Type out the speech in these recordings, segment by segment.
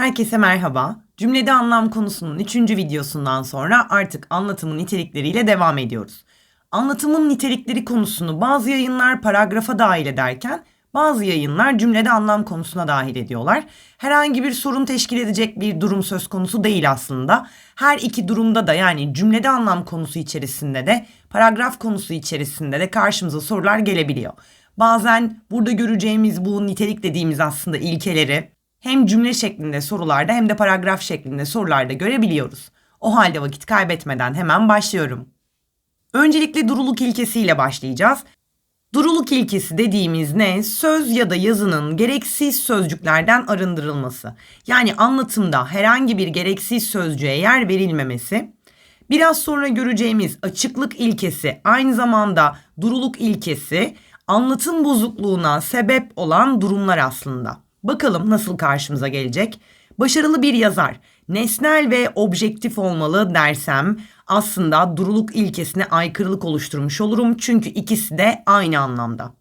Herkese merhaba. Cümlede anlam konusunun 3. videosundan sonra artık anlatımın nitelikleriyle devam ediyoruz. Anlatımın nitelikleri konusunu bazı yayınlar paragrafa dahil ederken bazı yayınlar cümlede anlam konusuna dahil ediyorlar. Herhangi bir sorun teşkil edecek bir durum söz konusu değil aslında. Her iki durumda da yani cümlede anlam konusu içerisinde de paragraf konusu içerisinde de karşımıza sorular gelebiliyor. Bazen burada göreceğimiz bu nitelik dediğimiz aslında ilkeleri hem cümle şeklinde sorularda hem de paragraf şeklinde sorularda görebiliyoruz. O halde vakit kaybetmeden hemen başlıyorum. Öncelikle duruluk ilkesiyle başlayacağız. Duruluk ilkesi dediğimiz ne? Söz ya da yazının gereksiz sözcüklerden arındırılması. Yani anlatımda herhangi bir gereksiz sözcüğe yer verilmemesi. Biraz sonra göreceğimiz açıklık ilkesi aynı zamanda duruluk ilkesi anlatım bozukluğuna sebep olan durumlar aslında. Bakalım nasıl karşımıza gelecek? Başarılı bir yazar nesnel ve objektif olmalı dersem aslında duruluk ilkesine aykırılık oluşturmuş olurum çünkü ikisi de aynı anlamda.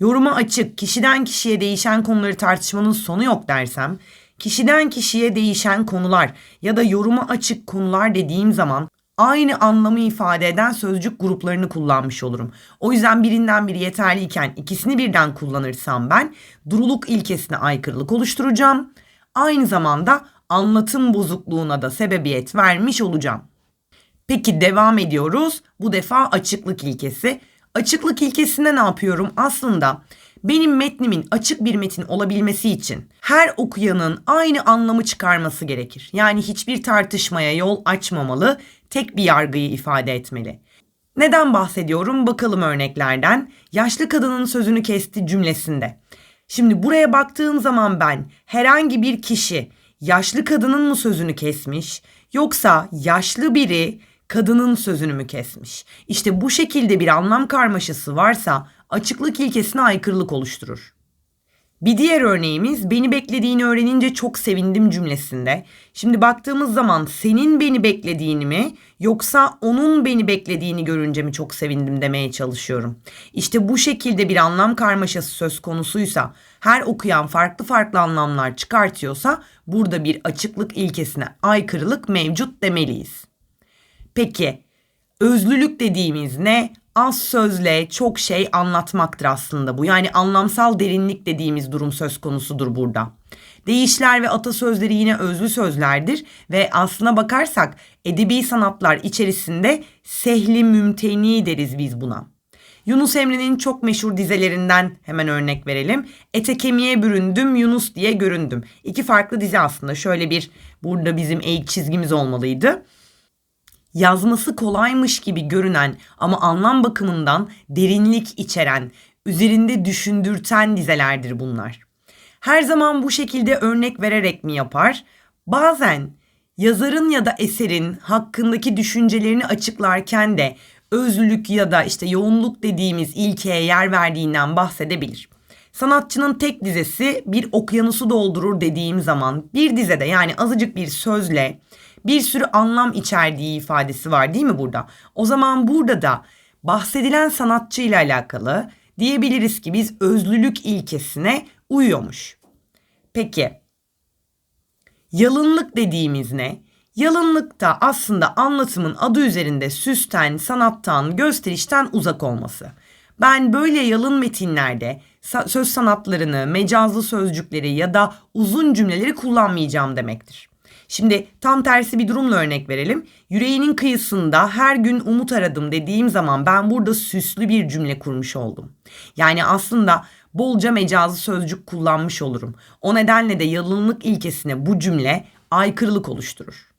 Yoruma açık, kişiden kişiye değişen konuları tartışmanın sonu yok dersem, kişiden kişiye değişen konular ya da yoruma açık konular dediğim zaman aynı anlamı ifade eden sözcük gruplarını kullanmış olurum. O yüzden birinden biri yeterliyken ikisini birden kullanırsam ben duruluk ilkesine aykırılık oluşturacağım. Aynı zamanda anlatım bozukluğuna da sebebiyet vermiş olacağım. Peki devam ediyoruz. Bu defa açıklık ilkesi. Açıklık ilkesinde ne yapıyorum? Aslında benim metnimin açık bir metin olabilmesi için her okuyanın aynı anlamı çıkarması gerekir. Yani hiçbir tartışmaya yol açmamalı, tek bir yargıyı ifade etmeli. Neden bahsediyorum? Bakalım örneklerden. Yaşlı kadının sözünü kesti cümlesinde. Şimdi buraya baktığım zaman ben herhangi bir kişi yaşlı kadının mı sözünü kesmiş yoksa yaşlı biri kadının sözünü mü kesmiş? İşte bu şekilde bir anlam karmaşası varsa açıklık ilkesine aykırılık oluşturur. Bir diğer örneğimiz beni beklediğini öğrenince çok sevindim cümlesinde. Şimdi baktığımız zaman senin beni beklediğini mi yoksa onun beni beklediğini görünce mi çok sevindim demeye çalışıyorum. İşte bu şekilde bir anlam karmaşası söz konusuysa her okuyan farklı farklı anlamlar çıkartıyorsa burada bir açıklık ilkesine aykırılık mevcut demeliyiz. Peki özlülük dediğimiz ne? Az sözle çok şey anlatmaktır aslında bu. Yani anlamsal derinlik dediğimiz durum söz konusudur burada. Deyişler ve atasözleri yine özlü sözlerdir ve aslına bakarsak edebi sanatlar içerisinde sehli mümteni deriz biz buna. Yunus Emre'nin çok meşhur dizelerinden hemen örnek verelim. Ete kemiğe büründüm Yunus diye göründüm. İki farklı dizi aslında. Şöyle bir burada bizim eğik çizgimiz olmalıydı yazması kolaymış gibi görünen ama anlam bakımından derinlik içeren, üzerinde düşündürten dizelerdir bunlar. Her zaman bu şekilde örnek vererek mi yapar? Bazen yazarın ya da eserin hakkındaki düşüncelerini açıklarken de özlülük ya da işte yoğunluk dediğimiz ilkeye yer verdiğinden bahsedebilir. Sanatçının tek dizesi bir okyanusu doldurur dediğim zaman bir dizede yani azıcık bir sözle bir sürü anlam içerdiği ifadesi var değil mi burada? O zaman burada da bahsedilen sanatçı ile alakalı diyebiliriz ki biz özlülük ilkesine uyuyormuş. Peki yalınlık dediğimiz ne? Yalınlık da aslında anlatımın adı üzerinde süsten, sanattan, gösterişten uzak olması. Ben böyle yalın metinlerde söz sanatlarını, mecazlı sözcükleri ya da uzun cümleleri kullanmayacağım demektir. Şimdi tam tersi bir durumla örnek verelim. Yüreğinin kıyısında her gün umut aradım dediğim zaman ben burada süslü bir cümle kurmuş oldum. Yani aslında bolca mecazı sözcük kullanmış olurum. O nedenle de yalınlık ilkesine bu cümle aykırılık oluşturur.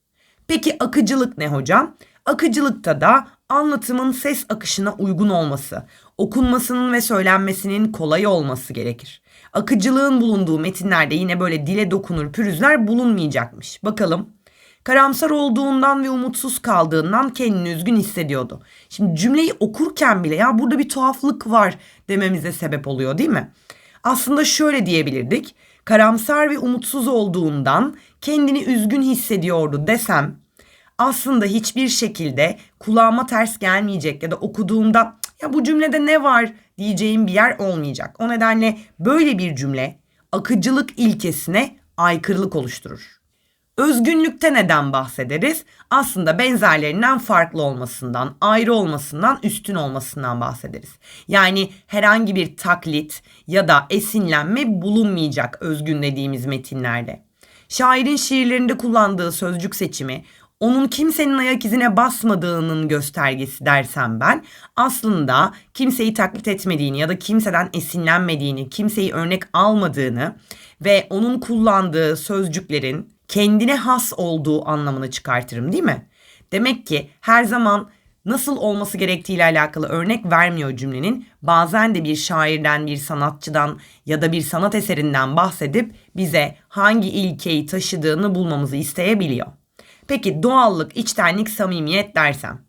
Peki akıcılık ne hocam? Akıcılıkta da anlatımın ses akışına uygun olması, okunmasının ve söylenmesinin kolay olması gerekir. Akıcılığın bulunduğu metinlerde yine böyle dile dokunur pürüzler bulunmayacakmış. Bakalım. Karamsar olduğundan ve umutsuz kaldığından kendini üzgün hissediyordu. Şimdi cümleyi okurken bile ya burada bir tuhaflık var dememize sebep oluyor değil mi? Aslında şöyle diyebilirdik. Karamsar ve umutsuz olduğundan kendini üzgün hissediyordu desem aslında hiçbir şekilde kulağıma ters gelmeyecek ya da okuduğumda ya bu cümlede ne var diyeceğim bir yer olmayacak. O nedenle böyle bir cümle akıcılık ilkesine aykırılık oluşturur. Özgünlükte neden bahsederiz? Aslında benzerlerinden farklı olmasından, ayrı olmasından, üstün olmasından bahsederiz. Yani herhangi bir taklit ya da esinlenme bulunmayacak özgün dediğimiz metinlerde. Şairin şiirlerinde kullandığı sözcük seçimi onun kimsenin ayak izine basmadığının göstergesi dersem ben aslında kimseyi taklit etmediğini ya da kimseden esinlenmediğini, kimseyi örnek almadığını ve onun kullandığı sözcüklerin kendine has olduğu anlamını çıkartırım değil mi? Demek ki her zaman nasıl olması gerektiğiyle alakalı örnek vermiyor cümlenin. Bazen de bir şairden, bir sanatçıdan ya da bir sanat eserinden bahsedip bize hangi ilkeyi taşıdığını bulmamızı isteyebiliyor. Peki doğallık, içtenlik, samimiyet dersem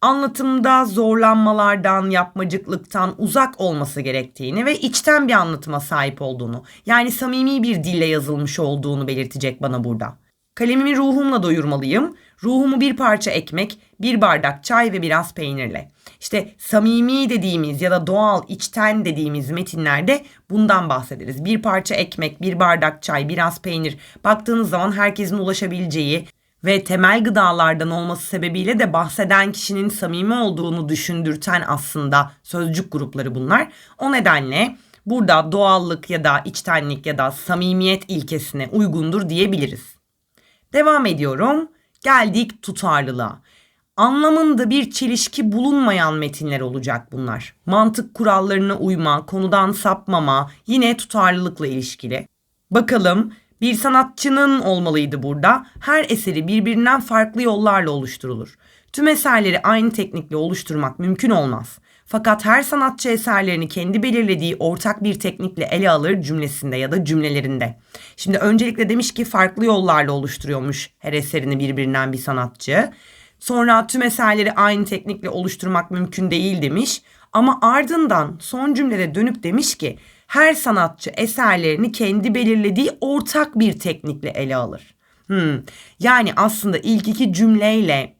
anlatımda zorlanmalardan, yapmacıklıktan uzak olması gerektiğini ve içten bir anlatıma sahip olduğunu, yani samimi bir dille yazılmış olduğunu belirtecek bana burada. Kalemimi ruhumla doyurmalıyım. Ruhumu bir parça ekmek, bir bardak çay ve biraz peynirle. İşte samimi dediğimiz ya da doğal, içten dediğimiz metinlerde bundan bahsederiz. Bir parça ekmek, bir bardak çay, biraz peynir. Baktığınız zaman herkesin ulaşabileceği, ve temel gıdalardan olması sebebiyle de bahseden kişinin samimi olduğunu düşündürten aslında sözcük grupları bunlar. O nedenle burada doğallık ya da içtenlik ya da samimiyet ilkesine uygundur diyebiliriz. Devam ediyorum. Geldik tutarlılığa. Anlamında bir çelişki bulunmayan metinler olacak bunlar. Mantık kurallarına uyma, konudan sapmama yine tutarlılıkla ilişkili. Bakalım bir sanatçının olmalıydı burada. Her eseri birbirinden farklı yollarla oluşturulur. Tüm eserleri aynı teknikle oluşturmak mümkün olmaz. Fakat her sanatçı eserlerini kendi belirlediği ortak bir teknikle ele alır cümlesinde ya da cümlelerinde. Şimdi öncelikle demiş ki farklı yollarla oluşturuyormuş her eserini birbirinden bir sanatçı. Sonra tüm eserleri aynı teknikle oluşturmak mümkün değil demiş. Ama ardından son cümlede dönüp demiş ki her sanatçı eserlerini kendi belirlediği ortak bir teknikle ele alır. Hmm. Yani aslında ilk iki cümleyle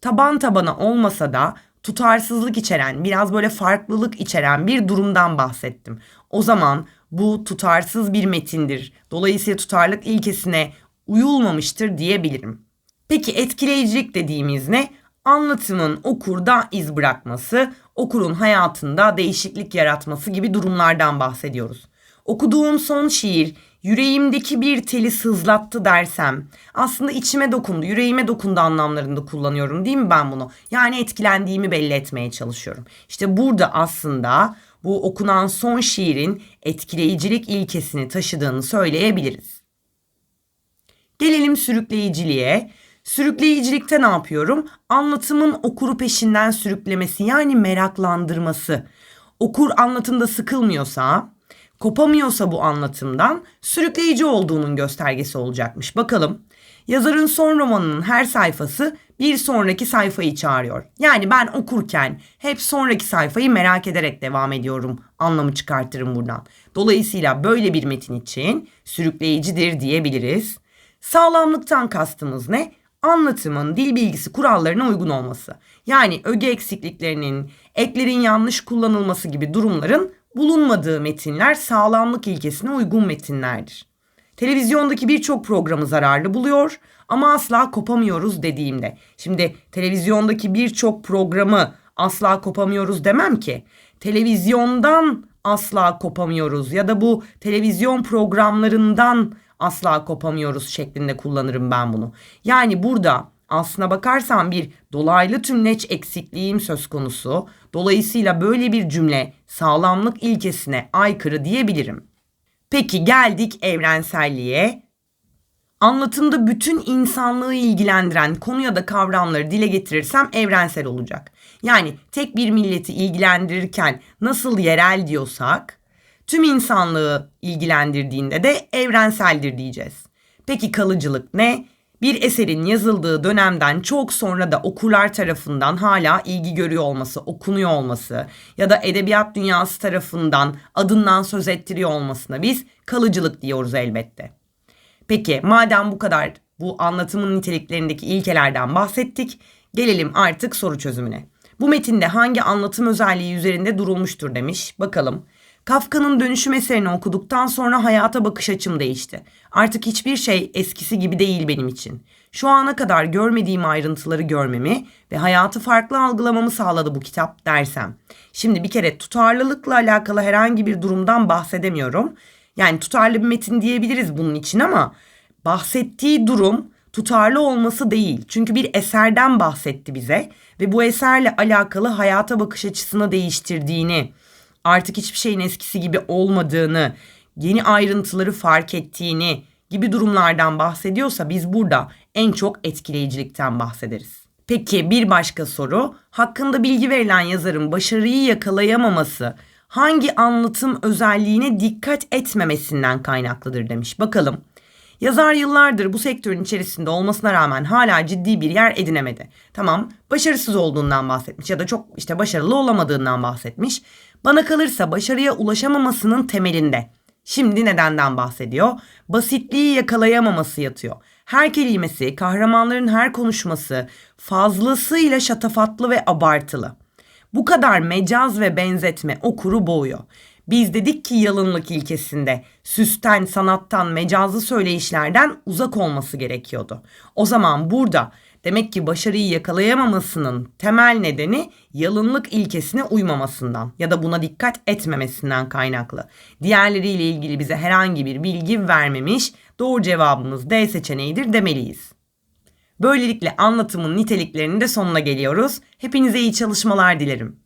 taban tabana olmasa da tutarsızlık içeren, biraz böyle farklılık içeren bir durumdan bahsettim. O zaman bu tutarsız bir metindir. Dolayısıyla tutarlık ilkesine uyulmamıştır diyebilirim. Peki etkileyicilik dediğimiz ne? Anlatımın okurda iz bırakması, okurun hayatında değişiklik yaratması gibi durumlardan bahsediyoruz. Okuduğum son şiir yüreğimdeki bir teli sızlattı dersem aslında içime dokundu, yüreğime dokundu anlamlarında kullanıyorum değil mi ben bunu? Yani etkilendiğimi belli etmeye çalışıyorum. İşte burada aslında bu okunan son şiirin etkileyicilik ilkesini taşıdığını söyleyebiliriz. Gelelim sürükleyiciliğe. Sürükleyicilikte ne yapıyorum? Anlatımın okuru peşinden sürüklemesi yani meraklandırması. Okur anlatımda sıkılmıyorsa, kopamıyorsa bu anlatımdan sürükleyici olduğunun göstergesi olacakmış. Bakalım. Yazarın son romanının her sayfası bir sonraki sayfayı çağırıyor. Yani ben okurken hep sonraki sayfayı merak ederek devam ediyorum. Anlamı çıkartırım buradan. Dolayısıyla böyle bir metin için sürükleyicidir diyebiliriz. Sağlamlıktan kastımız ne? Anlatımın dil bilgisi kurallarına uygun olması. Yani öge eksikliklerinin, eklerin yanlış kullanılması gibi durumların bulunmadığı metinler sağlamlık ilkesine uygun metinlerdir. Televizyondaki birçok programı zararlı buluyor ama asla kopamıyoruz dediğimde. Şimdi televizyondaki birçok programı asla kopamıyoruz demem ki. Televizyondan asla kopamıyoruz ya da bu televizyon programlarından asla kopamıyoruz şeklinde kullanırım ben bunu. Yani burada aslına bakarsan bir dolaylı tümleç eksikliğim söz konusu. Dolayısıyla böyle bir cümle sağlamlık ilkesine aykırı diyebilirim. Peki geldik evrenselliğe. Anlatımda bütün insanlığı ilgilendiren konu ya da kavramları dile getirirsem evrensel olacak. Yani tek bir milleti ilgilendirirken nasıl yerel diyorsak tüm insanlığı ilgilendirdiğinde de evrenseldir diyeceğiz. Peki kalıcılık ne? Bir eserin yazıldığı dönemden çok sonra da okurlar tarafından hala ilgi görüyor olması, okunuyor olması ya da edebiyat dünyası tarafından adından söz ettiriyor olmasına biz kalıcılık diyoruz elbette. Peki madem bu kadar bu anlatımın niteliklerindeki ilkelerden bahsettik, gelelim artık soru çözümüne. Bu metinde hangi anlatım özelliği üzerinde durulmuştur demiş. Bakalım. Kafka'nın dönüşüm eserini okuduktan sonra hayata bakış açım değişti. Artık hiçbir şey eskisi gibi değil benim için. Şu ana kadar görmediğim ayrıntıları görmemi ve hayatı farklı algılamamı sağladı bu kitap dersem. Şimdi bir kere tutarlılıkla alakalı herhangi bir durumdan bahsedemiyorum. Yani tutarlı bir metin diyebiliriz bunun için ama bahsettiği durum tutarlı olması değil. Çünkü bir eserden bahsetti bize ve bu eserle alakalı hayata bakış açısını değiştirdiğini, artık hiçbir şeyin eskisi gibi olmadığını, yeni ayrıntıları fark ettiğini gibi durumlardan bahsediyorsa biz burada en çok etkileyicilikten bahsederiz. Peki bir başka soru, hakkında bilgi verilen yazarın başarıyı yakalayamaması hangi anlatım özelliğine dikkat etmemesinden kaynaklıdır demiş. Bakalım. Yazar yıllardır bu sektörün içerisinde olmasına rağmen hala ciddi bir yer edinemedi. Tamam, başarısız olduğundan bahsetmiş ya da çok işte başarılı olamadığından bahsetmiş. Bana kalırsa başarıya ulaşamamasının temelinde. Şimdi nedenden bahsediyor. Basitliği yakalayamaması yatıyor. Her kelimesi, kahramanların her konuşması fazlasıyla şatafatlı ve abartılı. Bu kadar mecaz ve benzetme okuru boğuyor. Biz dedik ki yalınlık ilkesinde süsten, sanattan, mecazlı söyleyişlerden uzak olması gerekiyordu. O zaman burada demek ki başarıyı yakalayamamasının temel nedeni yalınlık ilkesine uymamasından ya da buna dikkat etmemesinden kaynaklı. Diğerleriyle ilgili bize herhangi bir bilgi vermemiş. Doğru cevabımız D seçeneğidir demeliyiz. Böylelikle anlatımın niteliklerinin de sonuna geliyoruz. Hepinize iyi çalışmalar dilerim.